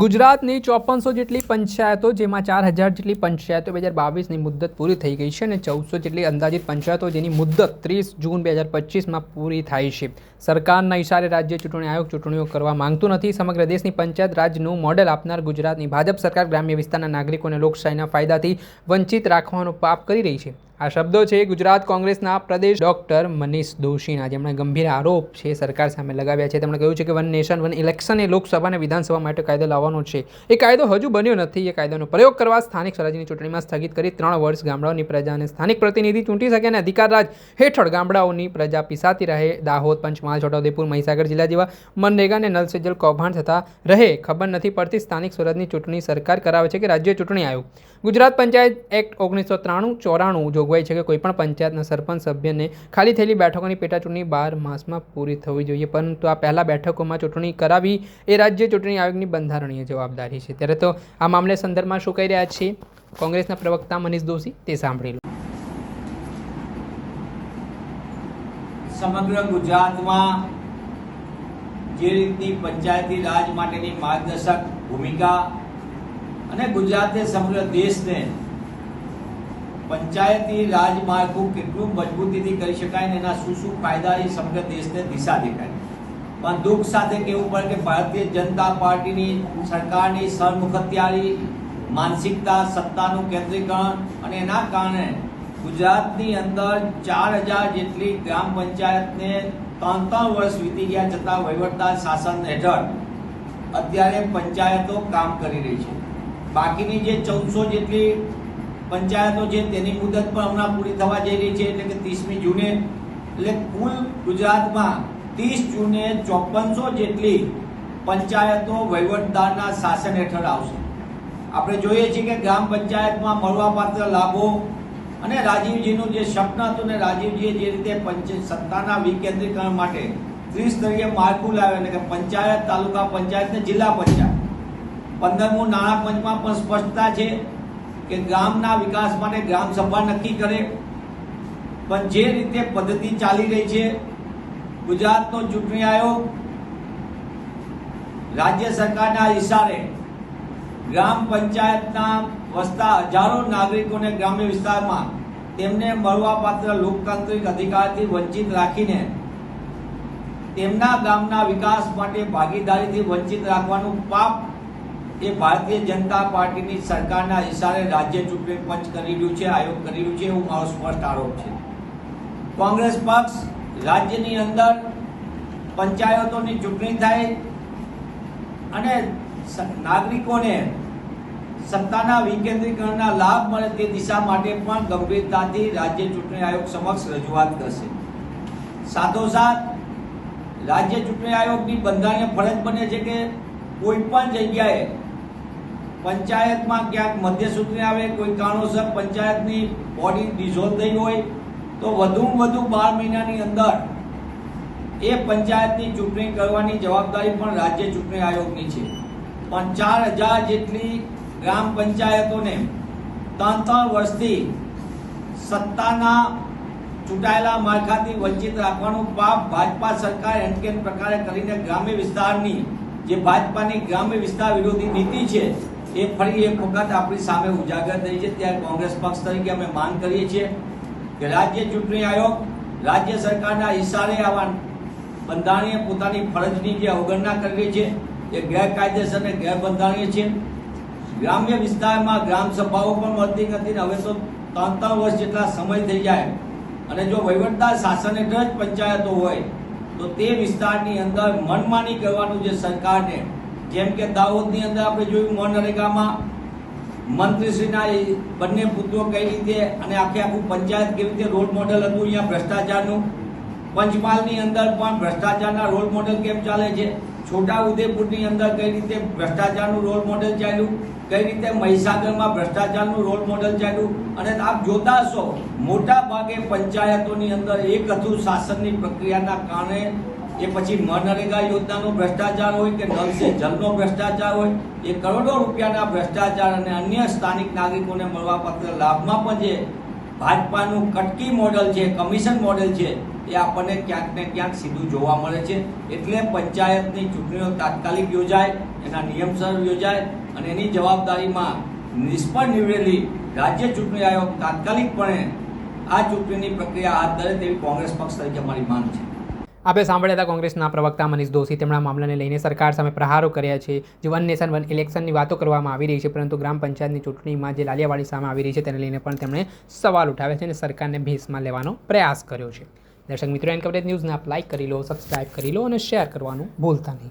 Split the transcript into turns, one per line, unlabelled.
ગુજરાતની ચોપનસો જેટલી પંચાયતો, જેમાં ચાર હજાર જેટલી પંચાયતો બે હજાર બાવીસની મુદ્દત પૂરી થઈ ગઈ છે અને ચૌદસો જેટલી અંદાજિત પંચાયતો જેની મુદ્દત ત્રીસ જૂન બે હજાર પચીસમાં પૂરી થાય છે. સરકારના ઇશારે રાજ્ય ચૂંટણી આયોગ ચૂંટણીઓ કરવા માંગતું નથી. સમગ્ર દેશની પંચાયત રાજનું મોડેલ આપનાર ગુજરાતની ભાજપ સરકાર ગ્રામ્ય વિસ્તારના નાગરિકોને લોકશાહીના ફાયદાથી વંચિત રાખવાનો પાપ કરી રહી છે. આ શબ્દો છે ગુજરાત કોંગ્રેસના પ્રદેશ ડોક્ટર મનીષ દોશીના. જેમણે ગંભીર આરોપ છે સરકાર સામે લગાવ્યા છે. તેમણે કહ્યું છે કે વન નેશન, વન ઇલેક્શન એ લોકસભા અને વિધાનસભા માટે કાયદો લાવવાનો છે. એ કાયદો હજુ બન્યો નથી. એ કાયદાનો પ્રયોગ કરવા સ્થાનિક સ્વરાજ્યની ચૂંટણીમાં સ્થગિત કરી ત્રણ વર્ષ ગામડાઓની પ્રજાને સ્થાનિક પ્રતિનિધિ ચૂંટી શકે અને અધિકાર રાજ હેઠળ ગામડાઓની પ્રજા પીસાતી રહે. દાહોદ, પંચમહાલ, છોટાઉદેપુર, મહીસાગર જિલ્લા જેવા મનરેગા અને નલ સે કૌભાંડ થતા રહે. ખબર નથી પડતી સ્થાનિક સ્વરાજની ચૂંટણી સરકાર કરાવે છે કે રાજ્ય ચૂંટણી આયોગ. ગુજરાત પંચાયત એક્ટ ઓગણીસો ત્રાણું ચોરાણું જોગવાઈ છે કે કોઈપણ પંચાયતના સરપંચ સભ્યને ખાલી થયેલી બેઠકોની પેટા ચૂંટણી બાર માસમાં પૂરી થવી જોઈએ. પરંતુ આ પહેલાં બેઠકોમાં ચૂંટણી કરાવી એ રાજ્ય ચૂંટણી આયોગની બંધારણીય જવાબદારી છે. ત્યારે તો આ મામલે સંદર્ભમાં શું કહી રહ્યા છે? કોંગ્રેસના પ્રવક્તા મનીષ દોશી તે સાંભળી લો.
સમગ્ર ગુજરાતમાં જે રીતની પંચાયતી રાજ માટેની માર્ગદર્શક ભૂમિકા અને ગુજરાતે સમગ્ર દેશને પંચાયતી રાજ માળખું કેટલું મજબૂતીથી કરી શકાય ને એના શું શું ફાયદા એ સમગ્ર દેશને દિશા દેખાય. પણ દુઃખ સાથે કહેવું પડે કે ભારતીય જનતા પાર્ટીની સરકારની સરમુખત્યારી, માનસિકતા, સત્તાનું કેન્દ્રીકરણ અને એના કારણે ગુજરાતની અંદર ચાર હજાર જેટલી ગ્રામ પંચાયતને ત્રણ ત્રણ વર્ષ વીતી ગયા છતાં વહીવટદાર શાસન હેઠળ અત્યારે પંચાયતો કામ કરી રહી છે. બાકીની જે ચૌદસો જેટલી પંચાયતો છે, તેની મુદત પણ હમણાં પૂરી થવા જઈ રહી છે, એટલે કે ત્રીસમી જૂને, એટલે કુલ ગુજરાતમાં ત્રીસ જૂને ચોપનસો જેટલી પંચાયતો વહીવટદારના શાસન હેઠળ આવશે. આપણે જોઈએ છીએ કે ગ્રામ પંચાયતમાં મળવાપાત્ર લાભો અને રાજીવજીનું જે સ્વપ્ન હતું ને રાજીવજીએ જે રીતે પંચ સત્તાના વિકેન્દ્રીકરણ માટે ત્રિસ્તરીય માળખું લાવ્યું, એટલે કે પંચાયત તાલુકા પંચાયત ને જિલ્લા પંચાયત. પંદરમું નાણાં પંચમાં પણ સ્પષ્ટતા છે. કે ગામના વિકાસ માટે ગ્રામ સભા નક્કી કરે. પણ જે રીતે પદ્ધતિ ચાલી રહી છે, ગુજરાતનો ચૂંટણી આયોગ રાજ્ય સરકારના ઇશારે ગ્રામ પંચાયતના વસતા હજારો નાગરિકોને ગ્રામ્ય વિસ્તારમાં તેમને મળવાપાત્ર લોકતાંત્રિક અધિકારથી વંચિત રાખીને તેમના ગામના વિકાસ માટે ભાગીદારીથી વંચિત રાખવાનું પાપ એ ભારતીય જનતા પાર્ટીની સરકારના ઇશારે રાજ્ય ચૂંટણી પંચ કરી રહ્યું છે, આયોગ કરી રહ્યું છે, એવું મારો સ્પષ્ટ આરોપ છે. કોંગ્રેસ પક્ષ રાજ્યની અંદર પંચાયતોની ચૂંટણી થાય અને નાગરિકોને સત્તાના વિકેન્દ્રીકરણના લાભ મળે તે દિશા માટે પણ ગંભીરતાથી રાજ્ય ચૂંટણી આયોગ સમક્ષ રજૂઆત કરશે. સાથોસાથ, રાજ્ય ચૂંટણી આયોગની બંધારણીય ફરજ બને છે કે કોઈ પણ જગ્યાએ પંચાયતમાં ક્યાંક મધ્યસૂત્રી આવે, કોઈ કારણોસર પંચાયતની બોડી ડિઝોલ્વ થઈ હોય, તો વધુમાં વધુ બાર મહિનાની અંદર એ પંચાયતની ચૂંટણી કરવાની જવાબદારી પણ રાજ્ય ચૂંટણી આયોગની છે. પણ ચાર હજાર જેટલી ગ્રામ પંચાયતોને ત્રણ ત્રણ વર્ષથી સત્તાના ચૂંટાયેલા માળખાથી વંચિત રાખવાનું પાપ ભાજપા સરકાર એનકેન પ્રકારે કરીને ગ્રામ્ય વિસ્તારની, જે ભાજપાની ગ્રામ્ય વિસ્તાર વિરોધી નીતિ છે એ ફરી એક વખત આપણી સામે ઉજાગર થઈ છે. ત્યારે કોંગ્રેસ પક્ષ તરીકે અમે માંગ કરીએ છીએ કે રાજ્ય ચૂંટણી આયોગ, રાજ્ય સરકારના ઇશારે આવા બંધારણીય પોતાની ફરજની જે અવગણના કરી છે એ ગેરકાયદેસર અને ગેરબંધારણીય છે. ગ્રામ્ય વિસ્તારમાં ગ્રામ સભાઓ પણ મળતી નથી હવે તો ત્રણ ત્રણ વર્ષ જેટલા સમય થઈ જાય. અને જો વહીવટદાર શાસન હેઠળ જ પંચાયતો હોય, તો તે વિસ્તારની અંદર મનમાની કરવાનું જે સરકારને જેમ કે દાહોદની અંદર આપણે જોયું મનરેગામાં મંત્રીશ્રીના બંને પુત્રો કઈ રીતે અને આખે આખું પંચાયત કેવી રીતે રોલ મોડલ હતું અહીંયા ભ્રષ્ટાચારનું. પંચમહાલની અંદર પણ ભ્રષ્ટાચારના રોલ મોડલ કેમ ચાલે છે? છોટા ઉદેપુરની અંદર કઈ રીતે ભ્રષ્ટાચારનું રોલ મોડલ ચાલ્યું? કઈ રીતે મહીસાગરમાં ભ્રષ્ટાચારનું રોલ મોડલ ચાલ્યું? અને આપ જોતા હશો, મોટા ભાગે પંચાયતોની અંદર એક હતું શાસનની પ્રક્રિયાના કારણે એ પછી મનરેગા યોજનાનો ભ્રષ્ટાચાર હોય કે નલ સે જલનો ભ્રષ્ટાચાર હોય, એ કરોડો રૂપિયાના ભ્રષ્ટાચાર અને અન્ય સ્થાનિક નાગરિકોને મળવાપાત્ર લાભમાં પણ જે ભાજપાનું કટકી મોડલ છે, કમિશન મોડેલ છે, એ આપણને ક્યાંક ને ક્યાંક સીધું જોવા મળે છે. એટલે પંચાયતની ચૂંટણીઓ તાત્કાલિક યોજાય, એના નિયમસર યોજાય અને એની જવાબદારીમાં નિષ્ફળ નીવડેલી રાજ્ય ચૂંટણી આયોગ તાત્કાલિકપણે આ ચૂંટણીની પ્રક્રિયા હાથ ધરે તેવી કોંગ્રેસ પક્ષ તરીકે અમારી માંગ છે.
આપણે સાંભળ્યા હતા કોંગ્રેસના પ્રવક્તા મનીષ દોશી. તેમના મામલાને લઈને સરકાર સામે પ્રહારો કર્યા છે. જે વન નેશન, વન ઇલેક્શનની વાતો કરવામાં આવી રહી છે, પરંતુ ગ્રામ પંચાયતની ચૂંટણીમાં જે લાલિયાવાડી સામે આવી રહી છે, તેને લઈને પણ તેમણે સવાલ ઉઠાવ્યા છે અને સરકારને ભેસમાં લેવાનો પ્રયાસ કર્યો છે. દર્શક મિત્રો એન કવરેજ ન્યૂઝને આપ લાઇક કરી લો સબસ્ક્રાઇબ કરી લો અને શેર કરવાનું ભૂલતા નહીં.